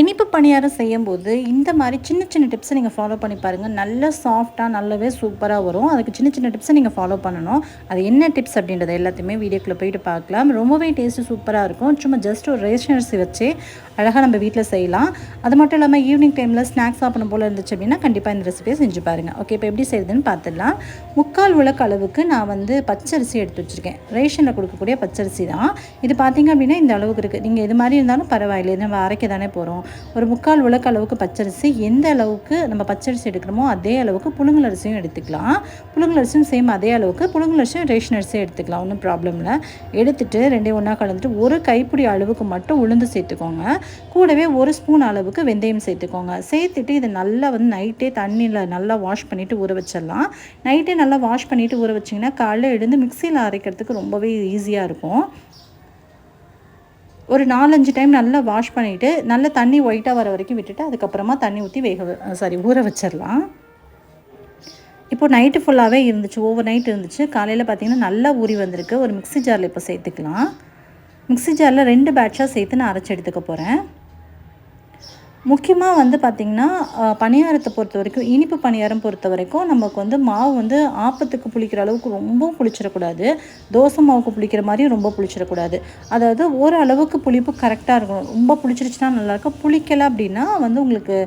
இனிப்பு பணியாரம் செய்யும்போது இந்த மாதிரி சின்ன சின்ன டிப்ஸை நீங்கள் ஃபாலோ பண்ணி பாருங்கள் நல்ல சாஃப்டாக நல்லாவே சூப்பராக வரும். அதுக்கு சின்ன சின்ன டிப்ஸை நீங்கள் ஃபாலோ பண்ணணும். அது என்ன டிப்ஸ் அப்படின்றத எல்லாத்தையுமே வீடியோக்குள்ளே போயிட்டு பார்க்கலாம். ரொம்பவே டேஸ்ட்டு சூப்பராக இருக்கும். சும்மா ஜஸ்ட் ஒரு ரேஷன் அரிசி வச்சு அழகாக நம்ம வீட்டில் செய்யலாம். அது மட்டும் இல்லாமல் ஈவினிங் டைமில் ஸ்நாக்ஸ் சாப்பிடணும் போல் இருந்துச்சு அப்படின்னா கண்டிப்பாக இந்த ரெசிபியை செஞ்சு பாருங்கள் ஓகே இப்போ எப்படி செய்யுதுன்னு பார்த்துடலாம். முக்கால் உலக அளவுக்கு நான் வந்து பச்சரிசி எடுத்து வச்சுருக்கேன். ரேஷனில் கொடுக்கக்கூடிய பச்சரிசி தான். இது பார்த்தீங்க அப்படின்னா இந்த அளவுக்கு இருக்குது நீங்கள் இது மாதிரி இருந்தாலும் பரவாயில்லை. நம்ம அரைக்க தானே போகிறோம் ஒரு முக்கால் உலக்க அளவுக்கு பச்சரிசி எந்த அளவுக்கு நம்ம பச்சரிசி எடுக்கிறோமோ அதே அளவுக்கு புழுங்கல் அரிசியும் எடுத்துக்கலாம். புழுங்கல் அரிசியும் சேம் அதே அளவுக்கு புழுங்கல் அரிசியும் ரேஷன் அரிசியும் எடுத்துக்கலாம் ஒன்றும் ப்ராப்ளம் இல்லை. எடுத்துகிட்டு ரெண்டையும் ஒன்றா கலந்துட்டு ஒரு கைப்பிடி அளவுக்கு மட்டும் உளுந்து சேர்த்துக்கோங்க. கூடவே ஒரு ஸ்பூன் அளவுக்கு வெந்தயம் சேர்த்துக்கோங்க. சேர்த்துட்டு இதை நல்லா வந்து நைட்டே தண்ணியில் நல்லா வாஷ் பண்ணிவிட்டு ஊற வச்சிடலாம். நைட்டே நல்லா வாஷ் பண்ணிவிட்டு ஊற வச்சிங்கன்னா காலையில் எழுந்து மிக்சியில் அரைக்கிறதுக்கு ரொம்பவே ஈஸியாக இருக்கும். ஒரு நாலஞ்சு டைம் நல்லா வாஷ் பண்ணிவிட்டு நல்லா தண்ணி ஒயிட்டாக வர வரைக்கும் விட்டுட்டு அதுக்கப்புறமா தண்ணி ஊற்றி வேக சாரி ஊற வச்சிடலாம். இப்போ நைட்டு ஃபுல்லாகவே இருந்துச்சு ஓவர் நைட் இருந்துச்சு. காலையில் பார்த்திங்கன்னா நல்லா ஊறி வந்திருக்கு. ஒரு மிக்சி ஜாரில் இப்போ சேர்த்துக்கலாம். மிக்சி ஜாரில் ரெண்டு பேட்சாக சேர்த்து நான் அரைச்சி எடுத்துக்க போகிறேன் முக்கியமாக வந்து பார்த்திங்கன்னா பணியாரத்தை பொறுத்த வரைக்கும் இனிப்பு பணியாரம் பொறுத்த வரைக்கும் நமக்கு வந்து மாவு வந்து ஆப்பத்துக்கு புளிக்கிற அளவுக்கு ரொம்ப புளிச்சிடக்கூடாது. தோசை மாவுக்கு புளிக்கிற மாதிரியும் ரொம்ப புளிச்சிடக்கூடாது. அதாவது ஓரளவுக்கு புளிப்பு கரெக்டாக இருக்கணும். ரொம்ப புளிச்சிருச்சுன்னா நல்லாயிருக்கும். புளிக்கலை அப்படின்னா வந்து உங்களுக்கு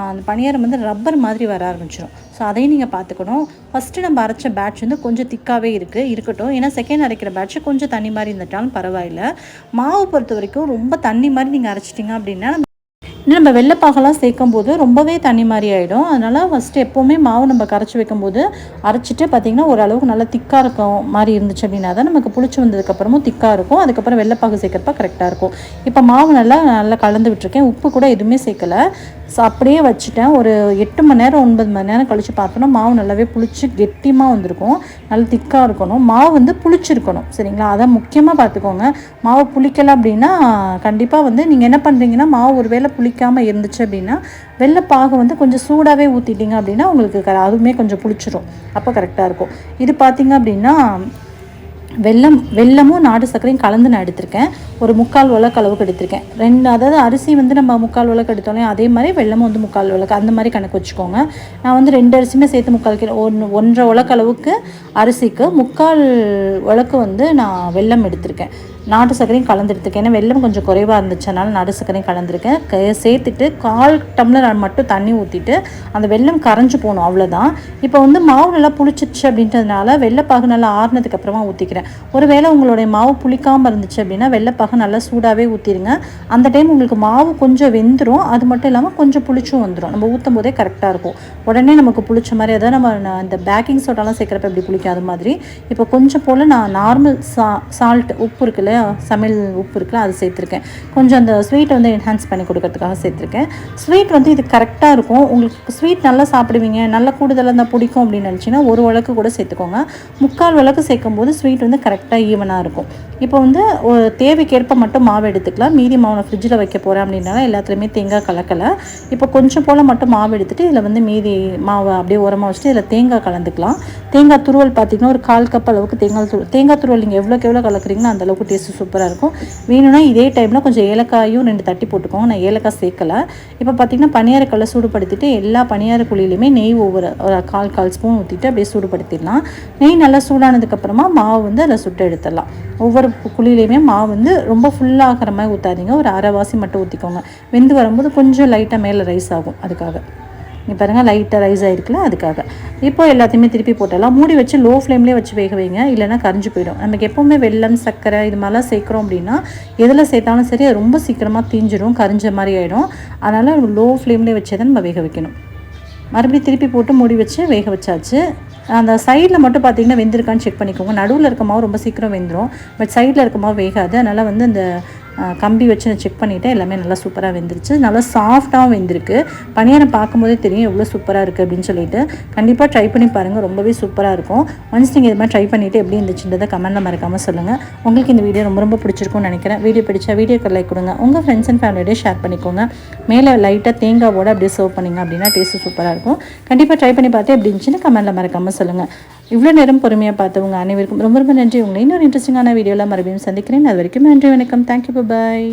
அந்த பணியாரம் வந்து ரப்பர் மாதிரி வர ஆரம்பிச்சிடும் ஸோ அதையும் நீங்கள் பார்த்துக்கணும் ஃபஸ்ட்டு நம்ம அரைச்ச பேட்ச் வந்து கொஞ்சம் திக்காகவே இருக்குது இருக்கட்டும். ஏன்னா செகண்ட் அரைக்கிற பேட்ச் கொஞ்சம் தண்ணி மாதிரி இருந்துட்டாலும் பரவாயில்ல. மாவு பொறுத்த வரைக்கும் ரொம்ப தண்ணி மாதிரி நீங்கள் அரைச்சிட்டிங்க அப்படின்னா இன்னும் நம்ம வெள்ளைப்பாகலாம் சேர்க்கும் போது ரொம்பவே தண்ணி மாதிரி ஆகிடும் அதனால் ஃபஸ்ட்டு எப்போவுமே மாவு நம்ம கரைச்சி வைக்கும்போது அரைச்சிட்டு பார்த்திங்கன்னா ஓரளவுக்கு நல்லா திக்காக இருக்கும் மாதிரி இருந்துச்சு அப்படின்னா தான் நமக்கு புளிச்சு வந்ததுக்கப்புறமும் திக்காக இருக்கும். அதுக்கப்புறம் வெள்ளைப்பாகு சேர்க்குறப்ப கரெக்டாக இருக்கும். இப்போ மாவு நல்லா நல்லா கலந்து விட்டுருக்கேன். உப்பு கூட எதுவுமே சேர்க்கலை. ஸோ அப்படியே வச்சுட்டேன். ஒரு எட்டு மணி நேரம் ஒன்பது மணி நேரம் கழித்து பார்த்தோன்னா மாவு நல்லாவே புளிச்சு கெட்டியமாக வந்திருக்கும். நல்லா திக்காக இருக்கணும். மாவு வந்து புளிச்சிருக்கணும். சரிங்களா? அதை முக்கியமாக பார்த்துக்கோங்க. மாவு புளிக்கலை அப்படின்னா கண்டிப்பாக வந்து நீங்கள் என்ன பண்ணுறீங்கன்னா மாவு ஒரு வேளை புளிக்காமல் இருந்துச்சு அப்படின்னா வெள்ளைப்பாகு வந்து கொஞ்சம் சூடாகவே ஊற்றிட்டீங்க அப்படின்னா உங்களுக்கு அதுவுமே கொஞ்சம் புளிச்சிரும். அப்போ கரெக்டாக இருக்கும். இது பார்த்திங்க அப்படின்னா வெல்லம் வெல்லமும் நாட்டு சர்க்கரையும் கலந்து நான் எடுத்திருக்கேன். ஒரு முக்கால் உலக்கு அளவுக்கு எடுத்திருக்கேன். ரெண்டு அதாவது அரிசி வந்து நம்ம முக்கால் உலக்கு எடுத்தோன்னே அதே மாதிரி வெள்ளமும் வந்து முக்கால் உலக்கு அந்த மாதிரி கணக்கு வச்சுக்கோங்க. நான் வந்து ரெண்டு அரிசியுமே சேர்த்து முக்கால் கிலோ ஒன்று ஒன்றரை உலக்கு அளவுக்கு அரிசிக்கு முக்கால் உலக்கு வந்து நான் வெல்லம் எடுத்திருக்கேன். நாட்டு சர்க்கரையும் கலந்துருக்கேன் ஏன்னா வெள்ளம் கொஞ்சம் குறைவாக இருந்துச்சனால நாட்டு சர்க்கரையும் கலந்துருக்கேன். சேர்த்துட்டு கால் டம்ளர் மட்டும் தண்ணி ஊற்றிட்டு அந்த வெள்ளம் கரைஞ்சி போகணும் அவ்வளோதான் இப்போ வந்து மாவு நல்லா புளிச்சிச்சு அப்படின்றதுனால வெள்ளைப்பாகு நல்லா ஆறுனதுக்கு அப்புறமா ஊற்றிக்கிறேன் ஒருவேளை உங்களுடைய மாவு புளிக்காமல் இருந்துச்சு அப்படின்னா வெள்ளைப்பாகு நல்லா சூடாகவே ஊற்றிடுங்க அந்த டைம் உங்களுக்கு மாவு கொஞ்சம் வெந்துடும் அது மட்டும் இல்லாமல் கொஞ்சம் புளிச்சும் வந்துடும் நம்ம ஊற்றும் போதே கரெக்டாக இருக்கும். உடனே நமக்கு புளிச்ச மாதிரி அதாவது நம்ம இந்த பேக்கிங் சோடாலாம் சேர்க்குறப்ப எப்படி புளிக்காத மாதிரி. இப்போ கொஞ்சம் போல் நான் நார்மல் சா சால்ட் உப்பு இருக்குல்ல சமையல் உப்பு இருக்குல்ல அது சேர்த்துருக்கேன். கொஞ்சம் அந்த ஸ்வீட்டை வந்து என்ஹான்ஸ் பண்ணி கொடுக்கறதுக்காக சேர்த்துருக்கேன். ஸ்வீட் வந்து இது கரெக்டாக இருக்கும். உங்களுக்கு ஸ்வீட் நல்லா சாப்பிடுவீங்க நல்லா கூடுதலாக தான் பிடிக்கும் அப்படின்னு நினச்சிங்கன்னா ஒரு வழக்கு கூட சேர்த்துக்கோங்க. முக்கால் வழக்கு சேர்க்கும் போது ஸ்வீட் வந்து கரெக்டாக ஈவனாக இருக்கும். இப்போ வந்து ஒரு தேவைக்கேற்ப மட்டும் மாவு எடுத்துக்கலாம். மீதி மாவு ஃப்ரிட்ஜில் வைக்க போகிறேன் அப்படின்னால எல்லாத்துலேயுமே தேங்காய் கலக்கலை. இப்போ கொஞ்சம் போல் மட்டும் மாவு எடுத்துகிட்டு இதில் வந்து மீதி மாவை அப்படியே உரமாக வச்சுட்டு இதில் தேங்காய் கலந்துக்கலாம். தேங்காய் துருவல் பார்த்திங்கன்னா ஒரு கால் கப் அளவுக்கு தேங்காய் துருவல் தேங்காய் துருவல் நீங்கள் எவ்வளோக்கு எவ்வளோ கலக்குறீங்களோ அந்தளவுக்கு டேஸ்ட்டு சூப்பராக இருக்கும். வேணும்னா இதே டைமில் கொஞ்சம் ஏலக்காயும் ரெண்டு தட்டி போட்டுக்கோங்க. நான் ஏலக்காய் சேர்க்கலை. இப்போ பார்த்திங்கன்னா பனியாரக்கல்லை சூடுபடுத்திட்டு எல்லா பனியார குழியிலையுமே நெய் ஒவ்வொரு ஒரு கால் கால் ஸ்பூன் ஊற்றிட்டு அப்படியே சூடுபடுத்திடலாம். நெய் நல்லா சூடானதுக்கப்புறமா மாவு வந்து அதில் சுட்டு எடுத்துடலாம். ஒவ்வொரு குழியிலையுமே மாவு வந்து ரொம்ப ஃபுல்லாகிற மாதிரி ஊற்றாதீங்க ஒரு அரைவாசி மட்டும் ஊற்றிக்கோங்க வெந்து வரும்போது கொஞ்சம் லைட்டாக மேலே ரைஸ் ஆகும். அதுக்காக. இங்கே பாருங்கள் லைட்டாக ரைஸ் ஆகிருக்குல்ல அதுக்காக. இப்போ எல்லாத்தையுமே திருப்பி போட்டலாம் மூடி வச்சு லோ ஃப்ளேம்லேயே வச்சு வேக வைங்க. இல்லைனா கரைஞ்சி போயிடும். நமக்கு எப்போவுமே வெள்ளம் சர்க்கரை இது மாதிரிலாம் சேர்க்குறோம் அப்படின்னா எதில் சேர்த்தாலும் சரி அது ரொம்ப சீக்கிரமாக தீஞ்சிடும் கரிஞ்ச மாதிரி ஆகிடும் அதனால் லோ ஃப்ளேம்லேயே வச்சே தான் நம்ம வேக வைக்கணும். மறுபடியும் திருப்பி போட்டு மூடி வச்சு வேக வச்சாச்சு. அந்த சைடில் மட்டும் பார்த்தீங்கன்னா வெந்திருக்கான்னு செக் பண்ணிக்கோங்க. நடுவில் இருக்க மாவு ரொம்ப சீக்கிரம் வெந்துடும் பட் சைடில் இருக்க மாவு வேகாது. அதனால் வந்து அந்த கம்பி வச்சு நான் செக் பண்ணிவிட்டேன் எல்லாமே நல்லா சூப்பராக வெந்துருச்சு. நல்லா சாஃப்டாகவும் வெந்திருக்கு. பனியாரம் பார்க்கும்போதே தெரியும் எவ்வளோ சூப்பராக இருக்குது அப்படின்னு சொல்லிட்டு. கண்டிப்பாக ட்ரை பண்ணி பாருங்கள் ரொம்பவே சூப்பராக இருக்கும். ஒன்ஸ் நீங்கள் இது மாதிரி ட்ரை பண்ணிவிட்டு எப்படி இருந்துச்சுன்றதை கமெண்ட்டில் மறக்காமல் சொல்லுங்கள் உங்களுக்கு இந்த வீடியோ ரொம்ப ரொம்ப பிடிச்சிருக்கும்னு நினைக்கிறேன். வீடியோ பிடிச்சா வீடியோக்கு லைக் கொடுங்க. உங்கள் ஃப்ரெண்ட்ஸ் அண்ட் ஃபேமிலியோடய ஷேர் பண்ணிக்கோங்க. மேலே லைட்டாக தேங்காவோட அப்படியே சர்வ் பண்ணிங்க அப்படின்னா டேஸ்ட்டு சூப்பராக இருக்கும். கண்டிப்பாக ட்ரை பண்ணி பார்த்து எப்படி இருந்துச்சுன்னு கமெண்ட்டில் மறக்காமல் சொல்லுங்கள் இவ்வளோ நேரம் பொறுமையாக பார்த்தவங்க அனைவருக்கும் ரொம்ப ரொம்ப நன்றி. உங்களை இன்னொரு இன்ட்ரெஸ்டிங்கான வீடியோவில் மறுபடியும் சந்திக்கிறேன். அது வரைக்கும் நன்றி வணக்கம். Thank you bye